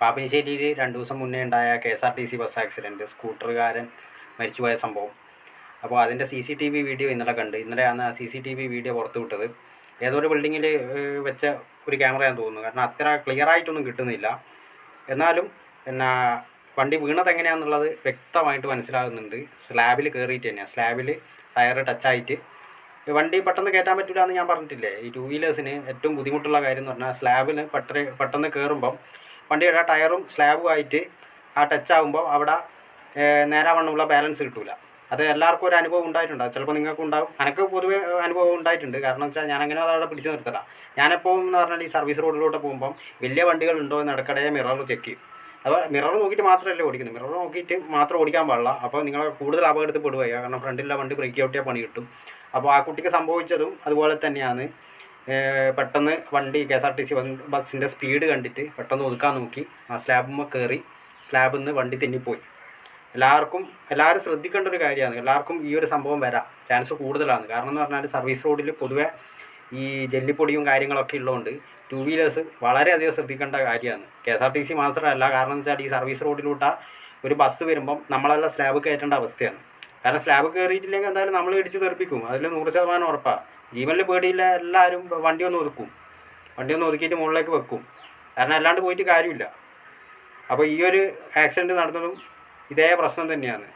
പാപ്പിനിശ്ശേരിയിൽ രണ്ട് ദിവസം മുന്നേ ഉണ്ടായ K S R T C bus accident സ്കൂട്ടറുകാരൻ മരിച്ചുപോയ സംഭവം. അപ്പോൾ അതിന്റെ C C T V video ഇന്നലെ കണ്ട്. ഇന്നലെയാണ് ആ C C T V video പുറത്തുവിട്ടത് ഏതോ ഒരു ബിൽഡിങ്ങിൽ വെച്ച ഒരു ക്യാമറയാണെന്ന് തോന്നുന്നു. കാരണം അത്ര ക്ലിയർ ആയിട്ടൊന്നും കിട്ടുന്നില്ല. എന്നാലും പിന്നെ വണ്ടി വീണത് എങ്ങനെയാണെന്നുള്ളത് വ്യക്തമായിട്ട് മനസ്സിലാകുന്നുണ്ട്. സ്ലാബിൽ കയറിയിട്ട് തന്നെയാണ് സ്ലാബിൽ ടയർ ടച്ചായിട്ട്. വണ്ടി പെട്ടെന്ന് കയറ്റാൻ പറ്റില്ല എന്ന് ഞാൻ പറഞ്ഞിട്ടില്ലേ? ഈ ടു വീലേഴ്സിന് ഏറ്റവും ബുദ്ധിമുട്ടുള്ള കാര്യം എന്ന് പറഞ്ഞാൽ സ്ലാബിൽ പെട്ടെന്ന് പെട്ടെന്ന് കയറുമ്പം വണ്ടിയുടെ ടയറും സ്ലാബും ആയിട്ട് ആ ടച്ച് ആകുമ്പോൾ അവിടെ നേരാവണ്ണമുള്ള ബാലൻസ് കിട്ടില്ല അത് എല്ലാവർക്കും ഒരു അനുഭവം ഉണ്ടായിട്ടുണ്ടാവും ചിലപ്പോൾ നിങ്ങൾക്ക് ഉണ്ടാവും. എനിക്ക് പൊതുവേ അനുഭവം ഉണ്ടായിട്ടുണ്ട്. കാരണം വെച്ചാൽ ഞാൻ അങ്ങനെ അതവിടെ പിടിച്ചു നിർത്തില്ല ഞാനെപ്പോഴും എന്ന് പറഞ്ഞാൽ ഈ സർവീസ് റോഡിലൂടെ പോകുമ്പം വലിയ വണ്ടികൾ ഉണ്ടോ എന്ന് ഇടയ്ക്കിടെ മിറർ ചെക്ക് ചെയ്യും. അപ്പോൾ മിറർ നോക്കിയിട്ട് മാത്രമല്ലേ ഓടിക്കുന്നത് മിറർ നോക്കിയിട്ട് മാത്രം ഓടിക്കാൻ പാടില്ല. അപ്പോൾ നിങ്ങൾ കൂടുതൽ അപകടത്തിൽ പെടുകയാണ് കാരണം ഫ്രണ്ടിലുള്ള വണ്ടി ബ്രേക്ക് ഔട്ടിയാൽ പണി കിട്ടും. അപ്പോൾ ആ കുട്ടിക്ക് സംഭവിച്ചതും അതുപോലെ തന്നെയാണ്. പെട്ടെന്ന് വണ്ടി K S R T C ബസ്സിന്റെ സ്പീഡ് കണ്ടിട്ട് പെട്ടെന്ന് ഒതുക്കാൻ നോക്കി. ആ സ്ലാബുമ്മ കയറി സ്ലാബിൽ നിന്ന് വണ്ടി തെന്നിപ്പോയി. എല്ലാവർക്കും എല്ലാവരും ശ്രദ്ധിക്കേണ്ട ഒരു കാര്യമാണ്. എല്ലാവർക്കും ഈ ഒരു സംഭവം വരാം. ചാൻസ് കൂടുതലാണ്. കാരണം എന്ന് പറഞ്ഞാൽ സർവീസ് റോഡിൽ പൊതുവെ ഈ ജെല്ലിപ്പൊടിയും കാര്യങ്ങളൊക്കെ ഉള്ളതുകൊണ്ട് ടു വീലേഴ്സ് വളരെയധികം ശ്രദ്ധിക്കേണ്ട കാര്യമാണ്. K S R T C മാത്രമല്ല കാരണം എന്ന് വെച്ചാൽ ഈ സർവീസ് റോഡിലൂടെ ഒരു ബസ് വരുമ്പം നമ്മളെല്ലാം സ്ലാബ് കയറ്റേണ്ട അവസ്ഥയാണ്. കാരണം സ്ലാബ് കയറിയിട്ടില്ലെങ്കിൽ എന്തായാലും നമ്മൾ ഇടിച്ച് തെറിപ്പിക്കും. അതിൽ നൂറ് ശതമാനം ഉറപ്പാണ് ജീവനിൽ പേടിയില്ല എല്ലാവരും വണ്ടി ഒന്ന് ഒതുക്കും. വണ്ടി ഒന്ന് ഒതുക്കിയിട്ട് മുകളിലേക്ക് വെക്കും. കാരണം അല്ലാണ്ട് പോയിട്ട് കാര്യമില്ല. അപ്പോൾ ഈ ഒരു ആക്സിഡന്റ് നടന്നതും ഇതേ പ്രശ്നം തന്നെയാണ്.